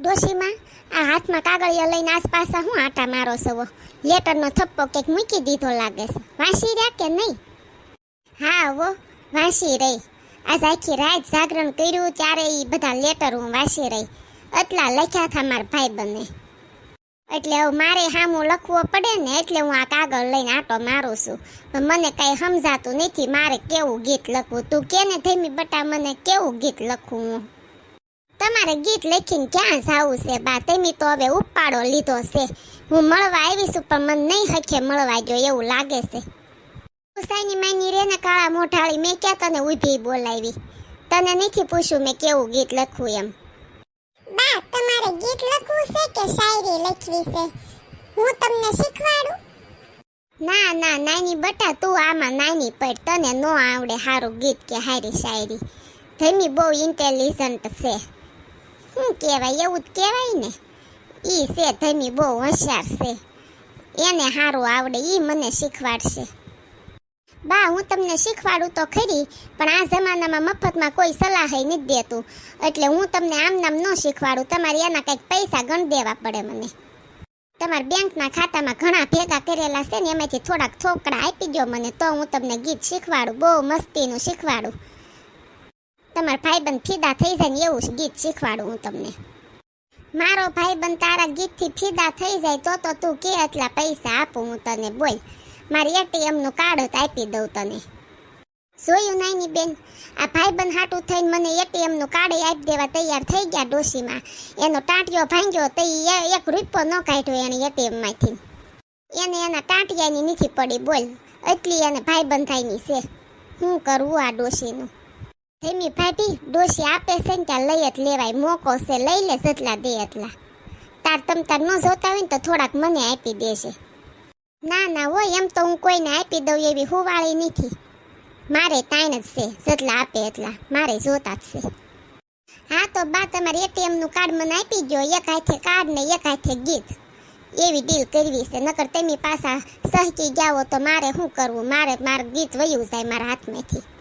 ડોશીમાં? આ હાથમાં કાગળિયા લઈને આસપાસ હું આટા મારો સવો? લેટરનો થપ્પો કંઈક મૂકી દીધો લાગે છે. વાંસી રહ્યા કે નહીં? હા વો વાંસી રહી. આજ આખી રાત જાગરણ કર્યું ત્યારે એ બધા લેટર હું વાંસી રહી. એટલા લખ્યા હતા મારા ભાઈ બંને એટલે હવે મારે સામું લખવો પડે ને એટલે હું આ કાગળ લઈને આટો મારું છું. પણ મને કાંઈ સમજાતું નથી મારે કેવું ગીત લખવું? તું કેને ધેમી બટા, મને કેવું ગીત લખવું? હું તમારે ગીત લખીને ક્યાં જાવું છે બા? તમે તો હવે ઉપાડો લીધો છે. હું મળવા આવી છું પણ મને નહીં હખે મળવા ગયો એવું લાગે છે. ઉસાઈની માની રે ને કાળા મોઢાળી મેં ક્યાં તને ઊભી બોલાવી? તને નથી પૂછ્યું મેં કેવું ગીત લખવું એમ. બા તમારે ગીત લખવું છે કે શાયરી લખવી છે? હું તમને શીખવાડું? ના ના નાની બટા તું આમાં નાની પડ. તને ન આવડે સારું ગીત કે હારી શાયરી. ધમી બહુ ઇન્ટેલિજન્ટ છે. શું કહેવાય? એવું જ કહેવાય ને. એ છે ધમી બહુ હોશિયાર છે. એને સારું આવડે એ મને શીખવાડશે. બા, હું તમને શીખવાડું તો ખરી, પણ આ જમાનામાં મફતમાં કોઈ સલાહ નથી દેતું. એટલે હું તમને આમ નામ ન શીખવાડું. તમારે એના કંઈક પૈસા ગણ દેવા પડે મને. તમારા બેંકના ખાતામાં ઘણા ભેગા કરેલા છે ને, એમાંથી થોડાક થોકડા આપી દો મને, તો હું તમને ગીત શીખવાડું, બહુ મસ્તીનું શીખવાડું. તમારા ભાઈબંધ ફીદા થઈ જાય ને એવું ગીત શીખવાડું હું તમને. મારો ભાઈબંધ તારા ગીતથી ફીદા થઈ જાય તો તો તું કે એટલા પૈસા આપું હું તને બોલ. મારી એટીએમનું કાર્ડ જ આપી દઉં તને. જોયું નાની બેન, આ ભાઈબંધ હાટું થઈને મને એટીએમનું કાર્ડ આપી દેવા તૈયાર થઈ ગયા ડોશીમાં. એનો ટાંટિયો ભાંગ્યો તો એ- એક રૂપિયો ન કાઢ્યો એને એટીએમમાંથી એને એના ટાંટિયાની નીચી પડી બોલ. એટલી એને ભાઈબંધાઈની છે. શું કરવું આ ડોશીનું? ધીમી ભાભી, ડોશી આપે છે ને ત્યાં લઈ જ લેવાય. મોકો છે, લઈ લે જેટલા દે એટલા. તાર તમ તાર ન જોતા હોય ને તો થોડાક મને આપી દેશે ના ના હોય, એમ તો હું કોઈને આપી દઉં એવી હુવાળી નથી. મારે તાણ જ છે જેટલા આપે એટલા. મારે જોતા જ છે. હા, તો બા, તમારે એટીએમનું કાર્ડ મને આપી ગયો એક હાથે કાર્ડ ને એક હાથે ગીત. એવી ડીલ કરવી છે. નકર તમે પાછા સહકી જાઓ તો મારે શું કરવું? મારે, મારું ગીત વયું જાય મારા હાથમાંથી.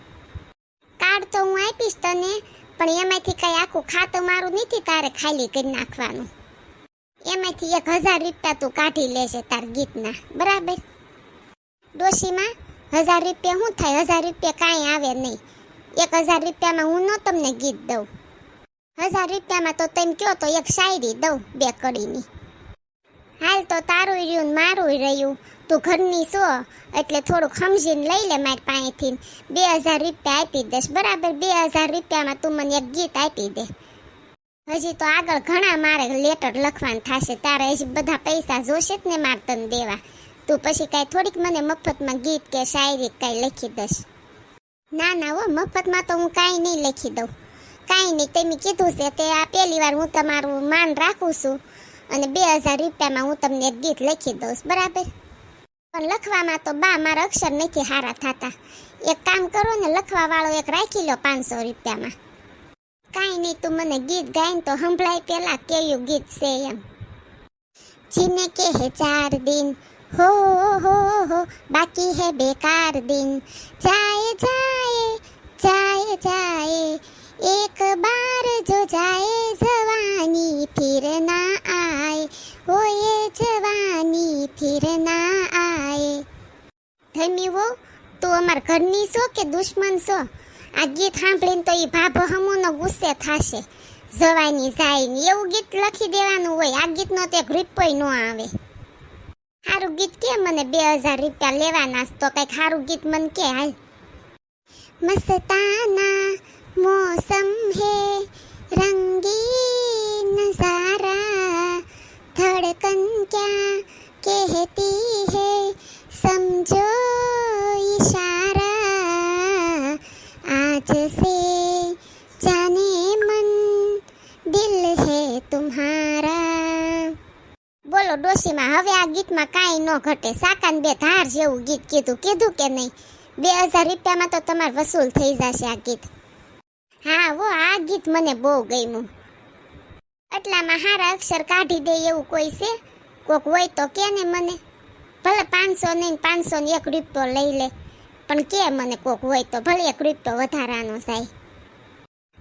કાર્ડ તો હું આપીશ તને, પણ એમાંથી કંઈ આખું ખાતું મારું નથી તારે ખાલી કરી નાખવાનું. એમાંથી એક હજાર રૂપિયા તું કાઢી લેશે તાર ગીતના, બરાબર? ડોશીમાં હજાર રૂપિયા શું થાય? હજાર રૂપિયા કાંઈ આવે નહીં. એક હજાર રૂપિયામાં હું ન તમને ગીત દઉં. હજાર રૂપિયામાં તો તેમ કહો તો એક શાયરી દઉં બે કડીની. હાલ તો તારું રહ્યું ને મારું રહ્યું. તું ઘરની સો, એટલે થોડુંક સમજીને લઈ લે મારી પાસેથી. બે હજાર રૂપિયા આપી દઈશ, બરાબર? બે હજાર રૂપિયામાં તું મને એક ગીત આપી દે. હજી તો આગળ ઘણા મારે લેટર લખવાનું થશે, તારે હજી બધા પૈસા જોશે જ ને મારે તને દેવા. તું પછી કાંઈ થોડીક મને મફતમાં ગીત કે શાયરી કાંઈ લખી દઈશ. ના ના હો, મફતમાં તો હું કાંઈ નહીં લખી દઉં. કાંઈ નહીં તમે કીધું છે તે આ પહેલી વાર હું તમારું માન રાખું છું. અને બે હજાર રૂપિયામાં હું તમને એક ગીત લખી દઉં બરાબર? પણ લખવામાં તો બા મારા અક્ષર નથી સારા થતા. એક કામ કરો ને લખવા વાળો એક રાખી લો પાંચસો રૂપિયામાં. કાંઈ નહીં, તું મને ગીત ગાઈને તો સંભળાય પેલા કેયું ગીત છે એમ. જીને કે હે ચાર દિન, હો હો હો, બાકી હે બેકાર દિન. જાય જાય જાય જાય બની તો અમાર ઘરની છો કે દુશ્મન છો આ ગીત સાંભળીને તો એ ભાભો હમુનો ગુસ્સે થશે. જવાની જાય એવું ગીત લખી દેવાનું હોય. આ ગીતનો તે ગ્રીપોય ન આવે. સારું ગીત કે મને બે હજાર રૂપિયા લેવાના તો કંઈક સારું ગીત મને કે હાલ. મસ્તાના મોસમ હે રંગી નજારા ધડકન ક્યાં કહેતી હે? સમજો ઈશારા. આજ સે જાને મન, દિલ હે તુમ્હારા. બોલો ડોશીમાં, હવે આ ગીતમાં કાંઈ ન ઘટે. સાકાન બે ધાર જેવું ગીત કીધું. કીધું કે નહીં? બે હજાર રૂપિયામાં તો તમારે વસૂલ થઈ જશે આ ગીત. હા, વો, આ ગીત મને બહુ ગમ્યું. એટલામાં હારા અક્ષર કાઢી દે એવું કોઈ છે? કોક હોય તો કે ને મને? ભલે પાંચસો નહીં, પાંચસો ને એક રૂપિયો લઈ લે. પણ કે મને કોક હોય તો ભલે એક રૂપિયો વધારાનો થાય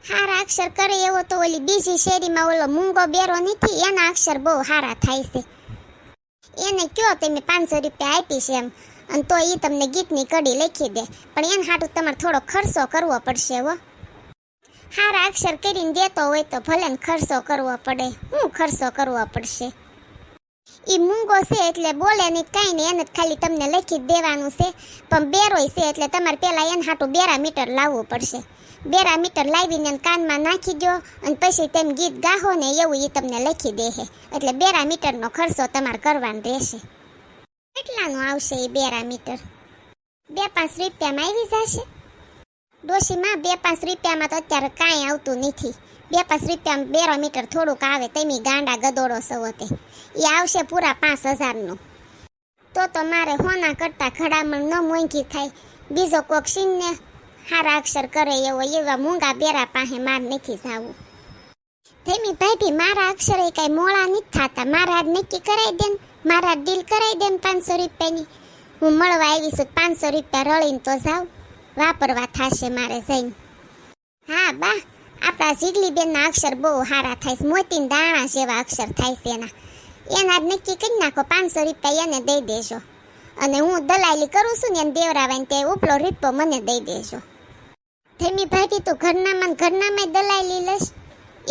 હારા અક્ષર કરે એવો તો ઓલી બીજી શેરીમાં ઓલો મૂંગો બેરો નથી, એના અક્ષર બહુ હારા થાય છે. એને કયો તમે પાંચસો રૂપિયા આપીશ એમ. અને તો એ તમને ગીતની કડી લખી દે. પણ એને હાટું તમારે થોડો ખર્ચો કરવો પડશે હો. હારા અક્ષર કરીને દેતો હોય તો ભલે ખર્ચો કરવો પડે. હું ખર્ચો કરવો પડશે? ઈ મૂંગો છે એટલે બોલે નહીં, કાંઈ નહીં, એને ખાલી તમને લખી દેવાનું છે. પણ બેરોય છે એટલે તમારે પહેલાં એને હાટું બેરા મીટર લાવવું પડશે. બેરા મીટર લાવીને કાનમાં નાખી દો અને પછી તેમ ગીત ગાહો ને એવું એ તમને લખી દે એટલે બેરા મીટરનો ખર્ચો તમારે કરવાનો રહેશે. કેટલાનું આવશે એ બેરા મીટર? બે પાંચ રૂપિયામાં આવી જશે? ડોશીમાં બે પાંચ રૂપિયામાં તો અત્યારે કાંઈ આવતું નથી. બે પાંચ આમ બેરો મીટર થોડુંક આવે તેમી ગાંડા ગદોડો સવો તે એ આવશે પૂરા પાંચ હજારનું. તો તો મારે હોના કરતાં ખડામણ ન મોંઘી થાય. બીજો કોક સિંહને હારા અક્ષર કરે એવો, એવા મૂંગા બેરા પાસે માર નથી જાવું. તેમી ભાઈ મારા અક્ષરે કાંઈ મોળા નથી થતા. મારા નક્કી કરાવી દે મારા ડીલ કરાવી દે પાંચસો રૂપિયાની. હું મળવા આવી છું પાંચસો રૂપિયા રળીને તો જાઉં. વાપરવા થશે મારે જઈને. હા, બા. આપણા જીગલી બેનના અક્ષર બહુ સારા થાય છે, મોતીન દાણા જેવા અક્ષર થાય છે એના. એના જ નક્કી કરી નાખો, પાંચસો રૂપિયા એને દઈ દેજો. અને હું દલાલી કરું છું ને એને દેવરાવાને ત્યાં ઉપલો રીપો મને દઈ દેજો. ધેમી ભાભી તું ઘરનામાં ઘરનામાં દલાલી લઈશ.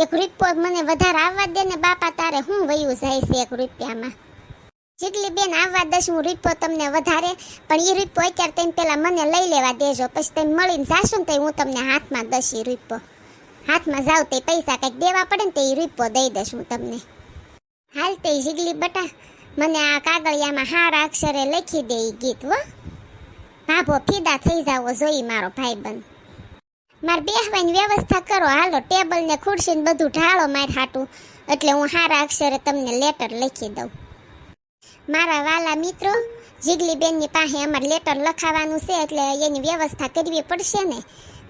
એક રૂપિયો મને વધારે આવવા દે ને બાપા તારે હું વયું જાય છે એક રૂપિયામાં. જેટલી બેન આવવા દઈશ હું રૂપિયો તમને વધારે, પણ એ રૂપિયો અત્યારે તમે પહેલાં મને લઈ લેવા દેજો. પછી તમે મળીને જાશો ને તો હું તમને હાથમાં દસ એ રૂપિયો હાથમાં જાવ તે પૈસા કંઈક દેવા પડે ને તે રૂપો દઈ દઈશ હું તમને. હાલ તે જીગલી બટા, મને આ કાગળિયામાં હારા અક્ષરે લખી દે ગીત વો ભાભો ફીદા થઈ જાવો જોઈ મારો ભાઈબંધ. મારે બેહવાની વ્યવસ્થા કરો, હાલો ટેબલ ને ખુરશી બધું ઢાળો માર હાટું, એટલે હું હારા અક્ષરે તમને લેટર લખી દઉં. મારા વાલા મિત્રો જીગલી બેનની પાસે અમારે લેટર લખાવાનું છે, એટલે એની વ્યવસ્થા કરવી પડશે ને.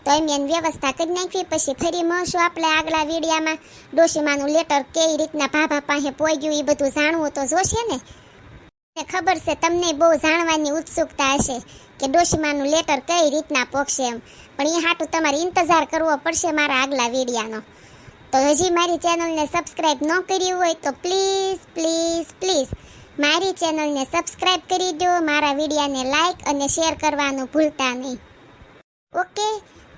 તો એમ એની વ્યવસ્થા કરી નાખવી પછી ફરી મળશું આપણે આગલા વિડીયામાં. ડોશીમાનું લેટર કઈ રીતના ભાભા પાસે પહોંચ્યું એ બધું જાણવું તો જોશે ને? ને ખબર છે, તમને બહુ જાણવાની ઉત્સુકતા હશે કે ડોશીમાનું લેટર કઈ રીતના પોખશે એમ. પણ એ હાટું તમારે ઇંતજાર કરવો પડશે મારા આગલા વિડીયાનો. તો હજી મારી ચેનલને સબસ્ક્રાઈબ ન કરી હોય તો પ્લીઝ પ્લીઝ પ્લીઝ મારી ચેનલને સબસ્ક્રાઈબ કરી દો, મારા વિડીયાને લાઇક અને શેર કરવાનું ભૂલતા નહીં. ઓકે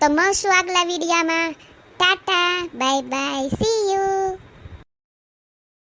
તો મળશું આગલા વિડીયામાં? Tata bye bye see you